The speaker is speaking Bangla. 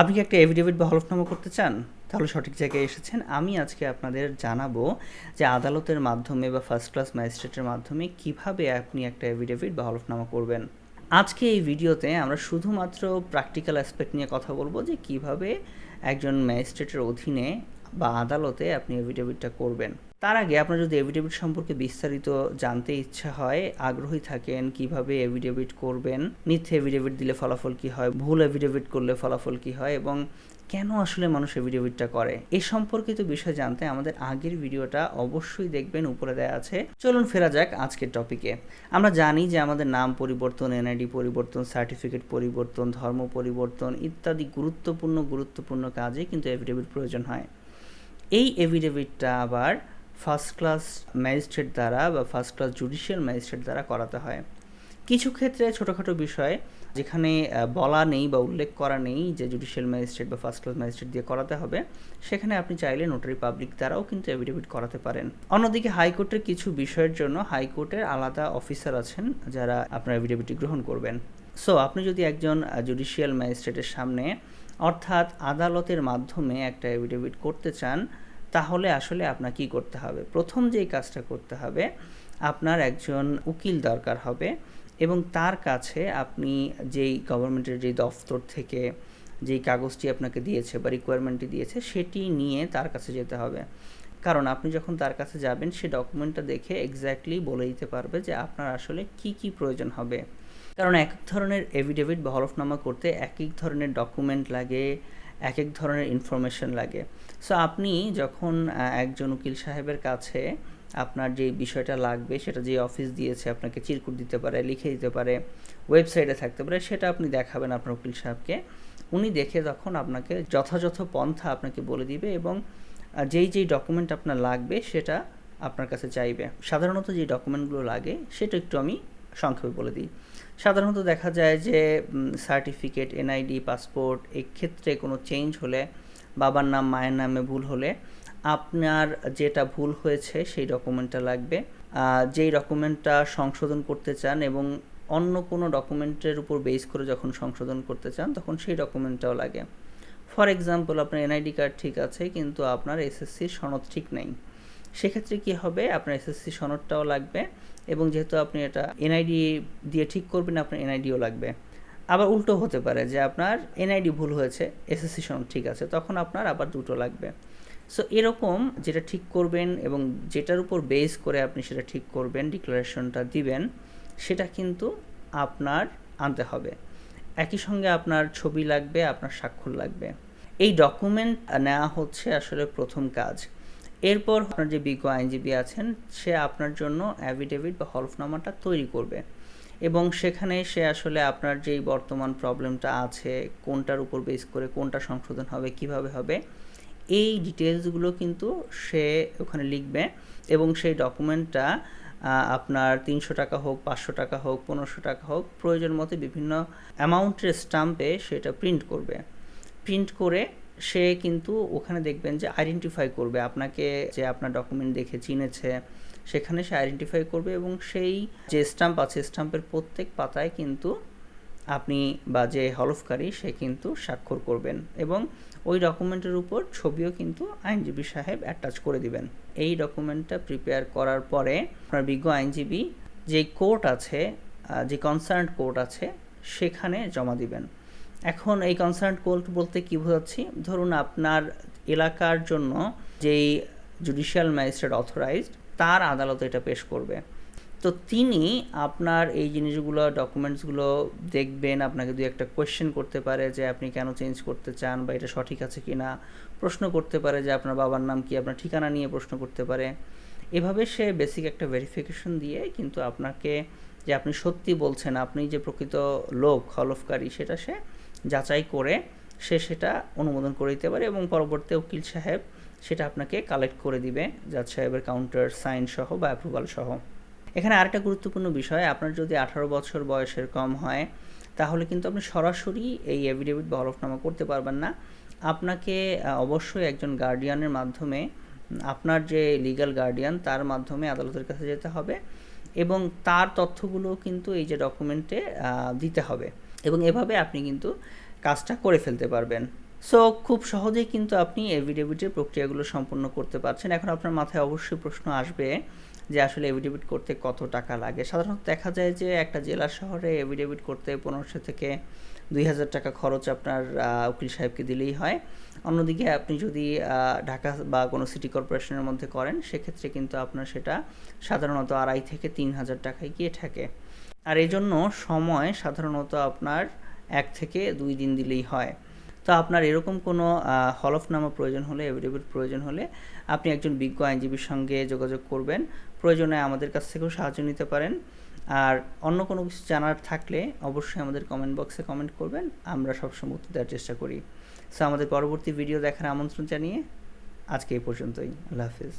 আপনি কি একটা এভিডেভিট বা হলফনামা করতে চান? তাহলে সঠিক জায়গায় এসেছেন। আমি আজকে আপনাদের জানাব যে আদালতের মাধ্যমে বা ফার্স্ট ক্লাস ম্যাজিস্ট্রেটের মাধ্যমে কীভাবে আপনি একটা এভিডেভিট বা হলফনামা করবেন। আজকে এই ভিডিওতে আমরা শুধুমাত্র প্র্যাকটিক্যাল অ্যাসপেক্ট নিয়ে কথা বলব যে কীভাবে একজন ম্যাজিস্ট্রেটের অধীনে বা আদালতে আপনি এভিডেভিটটা করবেন। তার আগে আপনার যদি এভিডেভিট সম্পর্কে বিস্তারিত জানতে ইচ্ছা হয়, আগ্রহী থাকেন কীভাবে এভিডেভিট করবেন, মিথ্যে এভিডেভিট দিলে ফলাফল কি হয়, ভুল এভিডেভিট করলে ফলাফল কি হয় এবং কেন আসলে মানুষ এভিডেভিটটা করে এই সম্পর্কিত বিষয় জানতে আমাদের আগের ভিডিওটা অবশ্যই দেখবেন, উপরে দেওয়া আছে। চলুন ফেরা যাক আজকের টপিকে আমরা জানি যে আমাদের নাম পরিবর্তন এনআইডি পরিবর্তন সার্টিফিকেট পরিবর্তন, ধর্ম পরিবর্তন ইত্যাদি গুরুত্বপূর্ণ গুরুত্বপূর্ণ কাজে কিন্তু এভিডেভিট প্রয়োজন হয়। এই এভিডেভিটটা আবার ফার্স্ট ক্লাস ম্যাজিস্ট্রেট দ্বারা বা ফার্স্ট ক্লাস জুডিশিয়াল ম্যাজিস্ট্রেট দ্বারা করাতে হয়। কিছু ক্ষেত্রে ছোটোখাটো বিষয়, যেখানে বলা নেই বা উল্লেখ করা নেই যে জুডিশিয়াল ম্যাজিস্ট্রেট বা ফার্স্ট ক্লাস ম্যাজিস্ট্রেট দিয়ে করাতে হবে, সেখানে আপনি চাইলে নোটারি পাবলিক দ্বারাও কিন্তু এভিডেভিট করাতে পারেন। অন্যদিকে হাইকোর্টের কিছু বিষয়ের জন্য হাইকোর্টের আলাদা অফিসার আছেন, যারা আপনার এভিডেভিটটি গ্রহণ করবেন। সো আপনি যদি একজন জুডিশিয়াল ম্যাজিস্ট্রেটের সামনে অর্থাৎ আদালতের মাধ্যমে একটা এভিডেভিট করতে চান, তাহলে আসলে আপনার কি করতে হবে? প্রথম যেই কাজটা করতে হবে, আপনার একজন উকিল দরকার হবে এবং তার কাছে আপনি যেই গভর্নমেন্টের যেই দফতর থেকে যেই কাগজটি আপনাকে দিয়েছে বা রিকোয়ারমেন্টটি দিয়েছে, সেটি নিয়ে তার কাছে যেতে হবে। কারণ আপনি যখন তার কাছে যাবেন, সে ডকুমেন্টটা দেখে এক্স্যাক্টলি বলে দিতে পারবে যে আপনার আসলে কি কি প্রয়োজন হবে। কারণ এক এক ধরনের এভিডেভিট বা হলফনামা করতে এক এক ধরনের ডকুমেন্ট লাগে, এক এক ধরনের ইনফরমেশন লাগে। সো আপনি যখন একজন উকিল সাহেবের কাছে আপনার যে বিষয়টা লাগবে, সেটা যে অফিস দিয়েছে, আপনাকে চিরকুট দিতে পারে, লিখে দিতে পারে ওয়েবসাইটে থাকতে পারে, সেটা আপনি দেখাবেন আপনার উকিল সাহেবকে। উনি দেখে তখন আপনাকে যথাযথ পন্থা আপনাকে বলে দিবে এবং যেই যেই ডকুমেন্ট আপনার লাগবে, সেটা আপনার কাছে চাইবে। সাধারণত যে ডকুমেন্টগুলো লাগে, সেটা একটু আমি সংক্ষেপে বলে দিই। সাধারণত দেখা যায় যে সার্টিফিকেট এনআইডি পাসপোর্ট ক্ষেত্রে কোনো চেঞ্জ হলে, বাবার নাম, মায়ের নামে ভুল হলে আপনার যেটা ভুল হয়েছে সেই ডকুমেন্টটা লাগবে। যেই ডকুমেন্টটা সংশোধন করতে চান এবং অন্য কোনো ডকুমেন্টের উপর বেস করে যখন সংশোধন করতে চান, তখন সেই ডকুমেন্টটাও লাগে। ফর এক্সাম্পল আপনার এনআইডি কার্ড ঠিক আছে, কিন্তু আপনার এসএসসির সনদ ঠিক নেই। সেক্ষেত্রে কি হবে? আপনার এসএসসি সনদটাও লাগবে এবং যেহেতু আপনি এটা এনআইডি দিয়ে ঠিক করবেন, আপনার এনআইডিও লাগবে। আবার উল্টো হতে পারে যে আপনার এনআইডি ভুল হয়েছে এসএসসি সনদ ঠিক আছে, তখন আপনার আবার দুটো লাগবে। সো এরকম যেটা ঠিক করবেন এবং যেটার উপর বেস করে আপনি সেটা ঠিক করবেন ডিক্লারেশনটা দিবেন, সেটা কিন্তু আপনার আনতে হবে। একই সঙ্গে আপনার ছবি লাগবে, আপনার স্বাক্ষর লাগবে। এই ডকুমেন্ট নেওয়া হচ্ছে আসলে প্রথম কাজ। এরপর আপনার যে বিজ্ঞ আইনজীবী আছেন, সে আপনার জন্য অ্যাভিডেভিট বা হলফনামাটা তৈরি করবে। এবং সেখানে সে আসলে আপনার যেই বর্তমান প্রবলেমটা আছে, কোনটার উপর বেস করে কোনটা সংশোধন হবে, কীভাবে হবে, এই ডিটেলসগুলো কিন্তু সে ওখানে লিখবে এবং সেই ডকুমেন্টটা আপনার তিনশো টাকা হোক, পাঁচশো টাকা হোক, পনেরোশো টাকা হোক, প্রয়োজন মতো বিভিন্ন অ্যামাউন্টের স্টাম্পে সেটা প্রিন্ট করবে। প্রিন্ট করে সে কিন্তু ওখানে দেখবেন যে আইডেন্টিফাই করবে আপনাকে যে আপনার ডকুমেন্ট দেখে চিনেছে। সেখানে সে আইডেন্টিফাই করবে এবং সেই যে স্টাম্প আছে স্টাম্পের প্রত্যেক পাতায় কিন্তু আপনি বা যে হলফকারী সে কিন্তু স্বাক্ষর করবেন এবং ওই ডকুমেন্টের উপর ছবিও কিন্তু আইনজীবী সাহেব অ্যাটাচ করে দিবেন। এই ডকুমেন্টটা প্রিপেয়ার করার পরে আপনার বিজ্ঞ আইনজীবী যে কোর্ট আছে যে কনসার্ন কোর্ট আছে, সেখানে জমা দিবেন। এখন এই কনসার্ন কোর্ট বলতে কী বোঝাচ্ছি? ধরুন আপনার এলাকার জন্য যেই জুডিশিয়াল ম্যাজিস্ট্রেট অথরাইজড তার আদালতে এটা পেশ করবে। তো তিনি আপনার এই জিনিসগুলো ডকুমেন্টসগুলো দেখবেন, আপনাকে দু একটা কোয়েশ্চেন করতে পারে যে আপনি কেন চেঞ্জ করতে চান বা এটা সঠিক আছে কি না প্রশ্ন করতে পারে যে আপনার বাবার নাম কি, আপনার ঠিকানা নিয়ে প্রশ্ন করতে পারে। এভাবে সে বেসিক একটা ভেরিফিকেশন দিয়ে কিন্তু আপনাকে যে আপনি সত্যি বলছেন, আপনি যে প্রকৃত লোক, হলফকারী, সেটা সে যাচাই করে সে সেটা অনুমোদন করে দিতে পারে এবং পরবর্তী উকিল সাহেব সেটা আপনাকে কালেক্ট করে দিবে জাজ সাহেবের কাউন্টার সাইন সহ বা অ্যাপ্রুভাল সহ। এখানে আরেকটা গুরুত্বপূর্ণ বিষয়, আপনার যদি আঠারো বছর বয়সের কম হয়, তাহলে কিন্তু আপনি সরাসরি এই এভিডেভিট বা হলফনামা করতে পারবেন না। আপনাকে অবশ্যই একজন গার্ডিয়ানের মাধ্যমে, আপনার যে লিগাল গার্ডিয়ান তার মাধ্যমে আদালতের কাছে যেতে হবে এবং তার তথ্যগুলো কিন্তু এই যে ডকুমেন্টে দিতে হবে। এবং এভাবে আপনি কিন্তু কাজটা করে ফেলতে পারবেন। সো খুব সহজেই কিন্তু আপনি এভিডেভিটের প্রক্রিয়াগুলো সম্পন্ন করতে পারছেন। এখন আপনার মাথায় অবশ্যই প্রশ্ন আসবে যে আসলে এভিডেভিট করতে কত টাকা লাগে। সাধারণত দেখা যায় যে একটা জেলা শহরে এভিডেভিট করতে পনেরোশো থেকে দুই হাজার টাকা খরচ আপনার উকিল সাহেবকে দিলেই হয়। অন্যদিকে আপনি যদি ঢাকা বা কোনো সিটি কর্পোরেশনের মধ্যে করেন, সেক্ষেত্রে কিন্তু আপনার সেটা সাধারণত আড়াই থেকে তিন হাজার টাকায় গিয়ে থাকে আর এই জন্য সময় সাধারণত আপনার এক থেকে দুই দিন দিলেই হয়। তো আপনার এরকম কোনো হলফনামা প্রয়োজন হলে এভিডেভিট প্রয়োজন হলে আপনি একজন বিজ্ঞ আইনজীবীর সঙ্গে যোগাযোগ করবেন। প্রয়োজনে আমাদের কাছ থেকেও সাহায্য নিতে পারেন। আর অন্য কোনো কিছু জানার থাকলে অবশ্যই আমাদের কমেন্ট বক্সে কমেন্ট করবেন। আমরা সবসময় উত্তর দেওয়ার চেষ্টা করি। সো আমাদের পরবর্তী ভিডিও দেখার আমন্ত্রণ জানিয়ে আজকে এই পর্যন্তই। আল্লাহ হাফিজ।